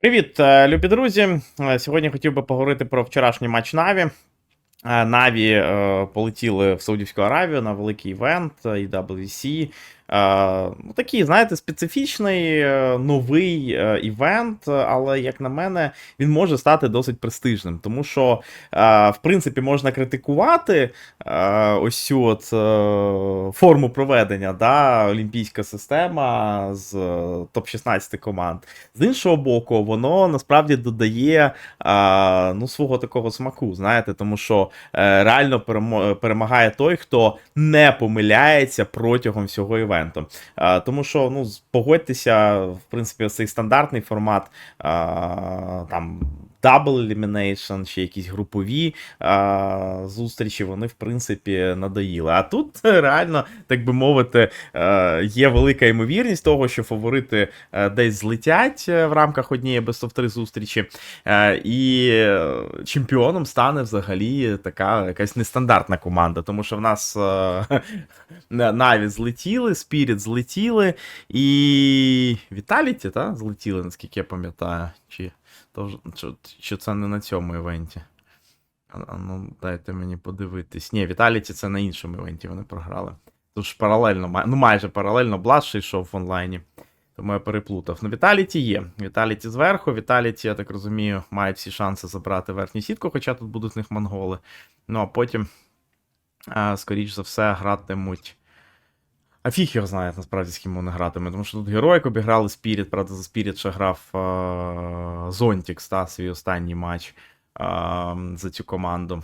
Привіт, е, любі друзі. Е, Сьогодні хотів би поговорити про вчорашній матч Наві. Е, Наві полетіли в Саудівську Аравію на великий івент EWC. Е, ну, Такий, знаєте, специфічний е, новий е, івент, але, як на мене, він може стати досить престижним, тому що, в принципі, можна критикувати ось цю от форму проведення, да, олімпійська система з е, топ-16 команд. З іншого боку, воно насправді додає ну, свого такого смаку, знаєте, тому що реально перемагає той, хто не помиляється протягом всього івенту. А, тому що, ну, погодьтеся, в принципі, цей стандартний формат а, там. Double Elimination чи якісь групові а, зустрічі, вони, в принципі, надоїли. А тут реально, так би мовити, е, є велика ймовірність того, що фаворити е, десь злетять е, в рамках однієї без топ-3 зустрічі. Е, І е, чемпіоном стане взагалі така якась нестандартна команда, тому що в нас е, Наві злетіли, Спіріт злетіли, і Віталіті, та? Злетіли, наскільки я пам'ятаю. Чи, то, чи, чи це не на цьому івенті? А, ну, дайте мені подивитись. Ні, Віталіті це на іншому івенті вони програли. Тут ж паралельно, ну майже паралельно Блаш йшов в онлайні. Тому я переплутав. Ну, Віталіті є. Віталіті зверху. Віталіті, я так розумію, мають всі шанси забрати верхню сітку, хоча тут будуть в них монголи. Ну, а потім, скоріш за все, гратимуть. А фіг його знає, насправді, з ким вони гратиме. Тому що тут героїк обіграли Спіріт, правда, за Спіріт ще грав а, Зонтікс, та, свій останній матч а, за цю команду.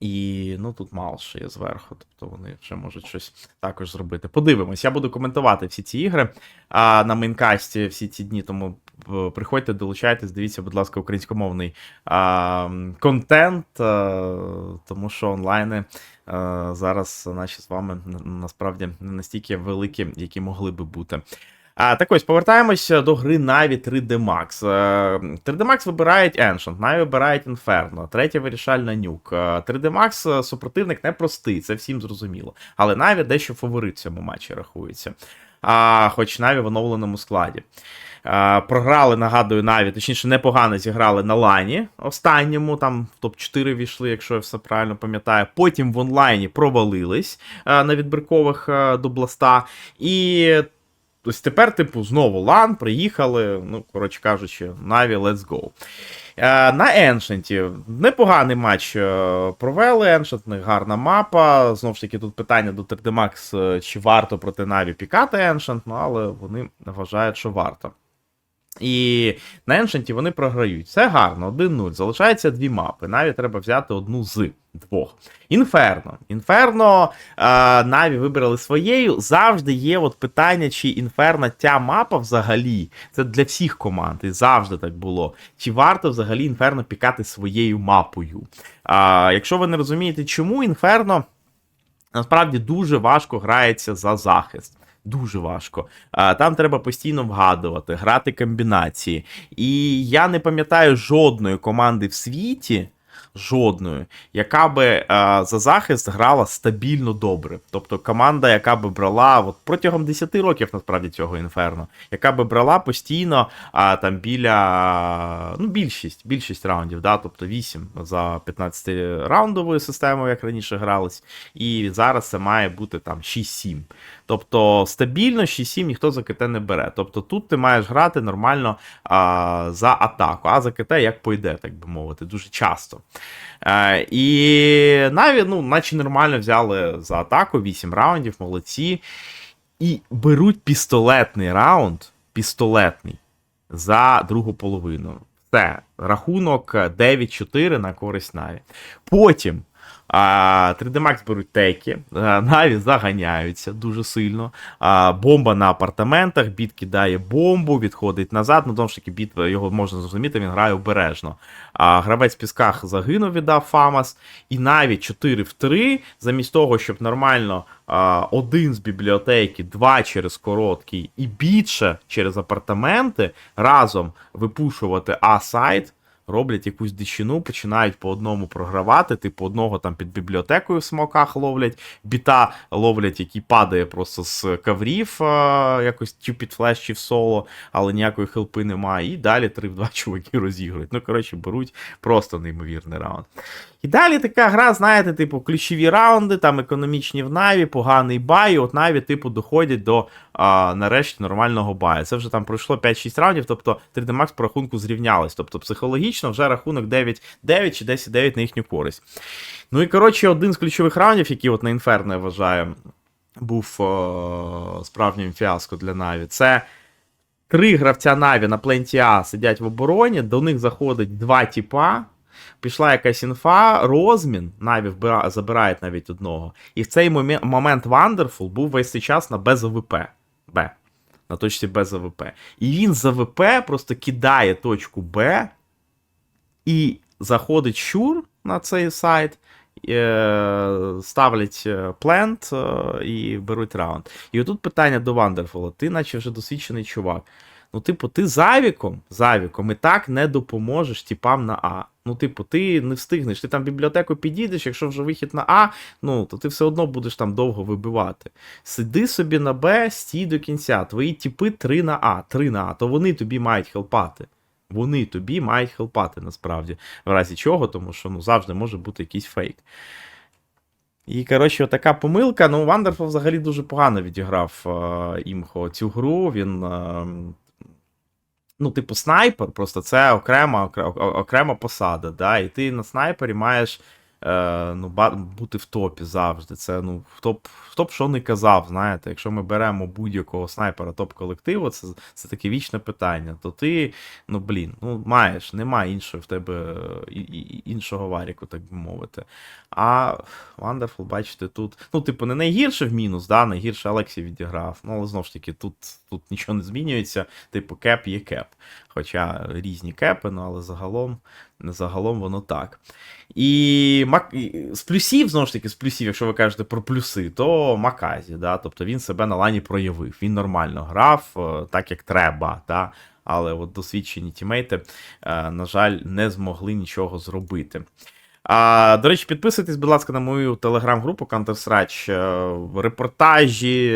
І ну тут мало ще є зверху, тобто вони ще можуть щось також зробити. Подивимось, я буду коментувати всі ці ігри а, на мейнкасті всі ці дні, тому е, приходьте, долучайтесь, дивіться, будь ласка, українськомовний а, контент, а, тому що онлайни а, зараз наші з вами насправді не настільки великі, які могли би бути. А, так ось, повертаємося до гри Na'Vi 3D Max. Е, 3D Max вибирають Ancient, Na'Vi вибирають Inferno, третя вирішальна нюк. Е, 3D Max е, супротивник непростий, це всім зрозуміло. Але Na'Vi дещо фаворит в цьому матчі рахується. А, хоч Na'Vi в оновленому складі. Е, Програли, нагадую, Наві, точніше, непогано зіграли на лані останньому, там в топ-4 війшли, якщо я все правильно пам'ятаю. Потім в онлайні провалились е, на відбіркових е, до Бласта. І ось тепер, типу, знову лан, приїхали, ну, коротше кажучи, Наві, let's go. Е, На Еншенті непоганий матч е, провели. Еншент, в гарна мапа. Знову ж таки, тут питання до 3D Max, е, чи варто проти Наві пікати Еншент, ну, але вони вважають, що варто. І на Ancient вони програють. Все гарно, 1-0. Залишається дві мапи. Наві треба взяти одну з двох. Інферно. Інферно е, Наві вибрали своєю. Завжди є от питання, чи Інферно ця мапа взагалі. Це для всіх команд, і завжди так було. Чи варто взагалі Інферно пікати своєю мапою? А, якщо ви не розумієте, чому Інферно насправді дуже важко грається за захист. Дуже важко. Там треба постійно вгадувати, грати комбінації. І я не пам'ятаю жодної команди в світі, жодної, яка би а, за захист грала стабільно добре. Тобто команда, яка би брала от протягом 10 років насправді цього інферно, яка би брала постійно а, там біля ну, більшість, більшість раундів, да, тобто 8 за 15 раундовою системою, як раніше грались, і зараз це має бути там 6-7. Тобто стабільно 6-7 ніхто за КТ не бере. Тобто тут ти маєш грати нормально а, за атаку, а за КТ як пойде, так би мовити, дуже часто. Е, і навіть, ну, наче нормально взяли за атаку 8 раундів, молодці. І беруть пістолетний раунд, пістолетний, за другу половину. Все, рахунок 9-4 на користь Наві. Потім. А, 3D Max беруть теки, Наві заганяються дуже сильно. А, бомба на апартаментах, біт кидає бомбу, відходить назад. Ну, тому ж таки, біт його можна зрозуміти, він грає обережно. А, гравець в пісках загинув, віддав Фамас. І навіть 4 в 3, замість того, щоб нормально а, один з бібліотеки, два через короткий і більше через апартаменти разом випушувати А-сайт. Роблять якусь дичину, починають по одному програвати, типу одного там під бібліотекою в смоках ловлять, біта ловлять, який падає просто з каврів, а, якось чи під флеш, чи в соло, але ніякої хелпи немає. І далі 3 в 2 чуваки розігрують. Ну, коротше, беруть просто неймовірний раунд. І далі така гра, знаєте, типу, ключові раунди, там економічні в Наві, поганий бай, і от Наві, типу, доходять до а, нарешті нормального баю. Це вже там пройшло 5-6 раундів, тобто 3D Max по рахунку зрівнялись. Тобто психологічно вже рахунок 9-9 чи 10-9 на їхню користь. Ну і коротше, один з ключових раундів, який от на Інферно, я вважаю, був о, справжнім фіаско для Наві. Це. Три гравця Наві на пленті А сидять в обороні, до них заходить два тіпа. Пішла якась інфа, розмін, Наві забирають навіть одного. І в цей момент, Wonderful був весь цей час на без АВП. Б. На точці без АВП. І він з АВП просто кидає точку Б і заходить щур на цей сайт, е, ставлять е, плент е, і беруть раунд. І отут питання до Wonderful. Ти, наче вже досвідчений чувак. Ну, типу, ти завіком, завіком і так не допоможеш типам на А. Ну, типу, ти не встигнеш. Ти там бібліотеку підійдеш, якщо вже вихід на А, ну, то ти все одно будеш там довго вибивати. Сиди собі на Б, стій до кінця. Твої типи 3 на А, 3 на А, то вони тобі мають хелпати. Вони тобі мають хелпати насправді. В разі чого, тому що ну, завжди може бути якийсь фейк. І, коротше, така помилка. Ну, Вандерфул взагалі дуже погано відіграв е, імхо цю гру. Він. Е, ну, типу, снайпер, просто це окрема, окрема посада. Да? І ти на снайпері маєш е, ну, бути в топі завжди. Це ну, хто б що не казав, знаєте, якщо ми беремо будь-якого снайпера топ-колективу, це, це таке вічне питання. То ти, ну блін, ну маєш, немає іншої в тебе іншого варіку, так би мовити. А Wonderful, бачите, тут, ну, типу, не найгірше в мінус, да, найгірше Алексій відіграв. Ну, але знову ж таки, тут, тут нічого не змінюється. Типу, кеп є кеп. Хоча різні кепи, ну але загалом, загалом воно так. І, з плюсів, знову ж таки, з плюсів, якщо ви кажете про плюси, то Маказі, да, тобто він себе на лані проявив. Він нормально грав, е, так як треба. Да, але от досвідчені тімейти, е, на жаль, не змогли нічого зробити. А, до речі, підписуйтесь, будь ласка, на мою телеграм-групу Counter-Strike. Е, Репортажі,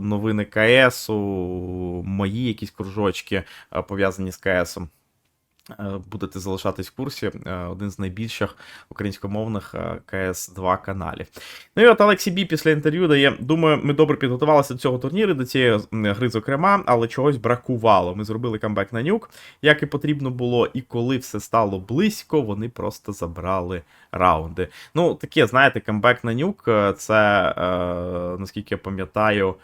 новини КСу, мої якісь кружочки пов'язані з КСом. Е, Будете залишатись в курсі. Е, Один з найбільших українськомовних е, КС-2 каналів. Ну і от Олексій Бі після інтерв'ю дає. Думаю, ми добре підготувалися до цього турніру, до цієї гри, зокрема, але чогось бракувало. Ми зробили камбек на нюк, як і потрібно було, і коли все стало близько, вони просто забрали раунди. Ну, таке, знаєте, камбек на нюк, це, е, наскільки я пам'ятаю.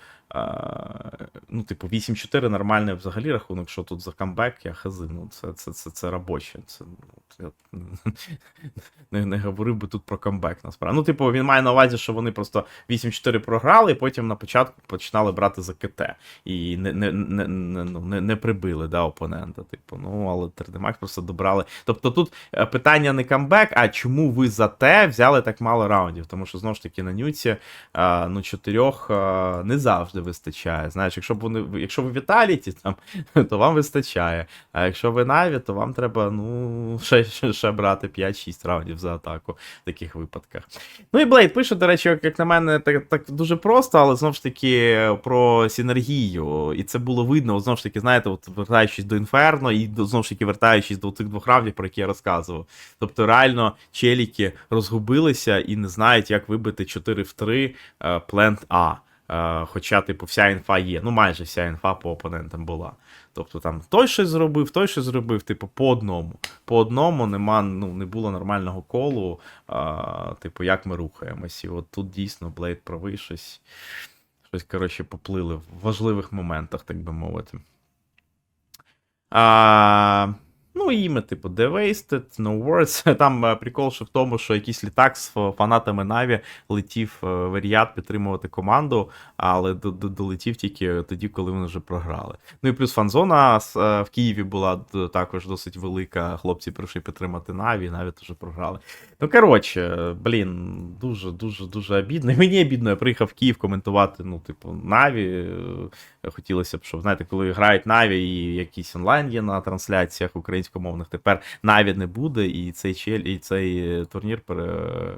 Ну, типу, 8-4 нормальний взагалі рахунок, що тут за камбек, я хази. Ну, це, це, це, це робоче. Це, ну, не, не говорив би тут про камбек, насправді. Ну, типу, він має на увазі, що вони просто 8-4 програли, і потім на початку починали брати за КТ. І не, не, не, не, ну, не, прибили да, опонента. Типу, ну, але 3D Max просто добрали. Тобто тут е, питання не камбек, а чому ви за те взяли так мало раундів? Тому що знову ж таки на нюці а, ну, чотирьох не завжди вистачає. Знаєш, якщо б вони, якщо ви Віталіті, там, то вам вистачає. А якщо ви Наві, то вам треба ну, ще, ще, брати 5-6 раундів за атаку в таких випадках. Ну і Блейд пише, до речі, як, на мене, так, так дуже просто, але знову ж таки про синергію. І це було видно, знову ж таки, знаєте, от вертаючись до Інферно, і знову ж таки вертаючись до тих двох раундів, про які я розказував. Тобто, реально, челіки розгубилися і не знають, як вибити 4 в 3 е, плент А. Е, Хоча, типу, вся інфа є. Ну, майже вся інфа по опонентам була. Тобто там той щось зробив, той щось зробив, типу, по одному. По одному нема, ну, не було нормального колу, а, типу, як ми рухаємось. І от тут дійсно Блейд правий щось. Щось, коротше, поплили в важливих моментах, так би мовити. А, ну, іме, типу, The Wasted, No Words. Там е, прикол ще в тому, що якийсь літак з фанатами Наві летів е, в Ріад підтримувати команду, але до- до- долетів тільки тоді, коли вони вже програли. Ну і плюс фанзона е, в Києві була також досить велика. Хлопці прийшли підтримати Наві, Наві теж програли. Ну, коротше, блін, дуже, дуже, обідно. Мені обідно, я приїхав в Київ коментувати, ну, типу, Наві. Хотілося б, щоб, знаєте, коли грають Наві і якийсь онлайн є на трансляціях українськомовних, тепер навіть не буде, і цей чель, і цей е, турнір пере...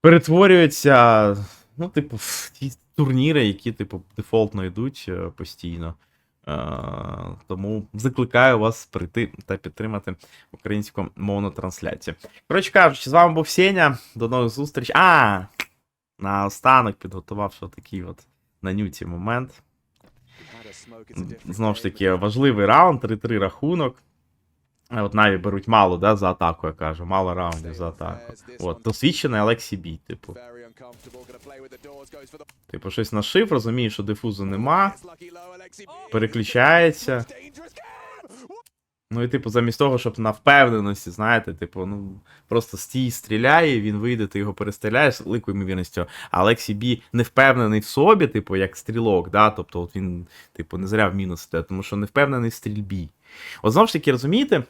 перетворюється, ну, типу, в ті турніри, які, типу, дефолтно йдуть е, постійно. Е, Тому закликаю вас прийти та підтримати українську мовну трансляцію. Коротше кажучи, з вами був Сеня. До нових зустріч. А! На останок підготував що такий от на нюті момент. Знову ж таки, важливий раунд, 3-3 рахунок. Е, От Наві беруть мало, да, за атаку, я кажу, мало раундів за атаку. От, досвідчений Алексій Бій, типу. Типу, щось нашив, розуміє, що дифузу нема, переключається. Ну і, типу, замість того, щоб на впевненості, знаєте, типу, ну просто стій, стріляє, він вийде, ти його перестріляєш з великою ймовірністю. А Алексій Бі не впевнений в собі, типу, як стрілок, да, тобто от він, типу, не зря в мінус йде, тому що не впевнений в стрільбі. От знову ж таки, розумієте?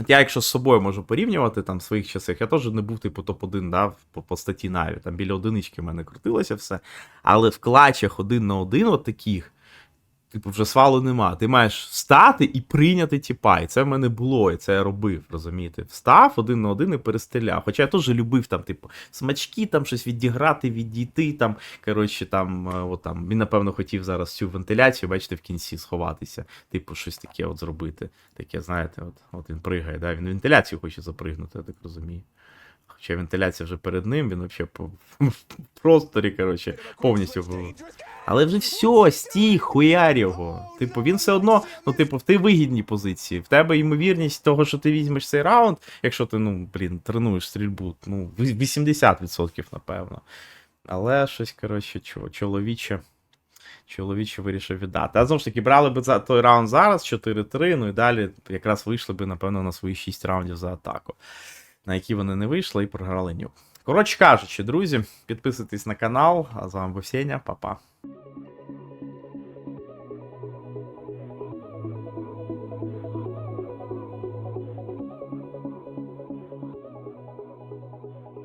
От я, якщо з собою можу порівнювати там в своїх часах, я теж не був, типу, топ-1, да, по, по статті Наві. Там біля одинички в мене крутилося все. Але в клачах один на один, от таких, типу, вже свалу нема. Ти маєш встати і прийняти тіпа. І це в мене було, і це я робив, розумієте? Встав один на один і перестріляв. Хоча я теж любив там, типу, смачки, там щось відіграти, відійти. там, Коротше, там, е, от, там, він, напевно, хотів зараз цю вентиляцію, бачите, в кінці сховатися. Типу, щось таке от зробити. Таке, знаєте, от, от він пригає, да? він вентиляцію хоче запригнути, я так розумію. Хоча вентиляція вже перед ним, він взагалі в просторі, коротше, повністю. Але вже все, стій, хуярь його. Типу, він все одно, ну, типу, в ти вигідній позиції. В тебе ймовірність того, що ти візьмеш цей раунд, якщо ти, ну, блін, тренуєш стрільбу, ну, 80%, напевно. Але щось, коротше, чо- чоловіче. Чоловіче вирішив віддати. А знову ж таки, брали б за той раунд зараз 4-3, ну і далі якраз вийшли б, напевно, на свої 6 раундів за атаку, на які вони не вийшли і програли нюк. Коротше кажучи, друзі, підписуйтесь на канал. А з вами був Сеня, па-па.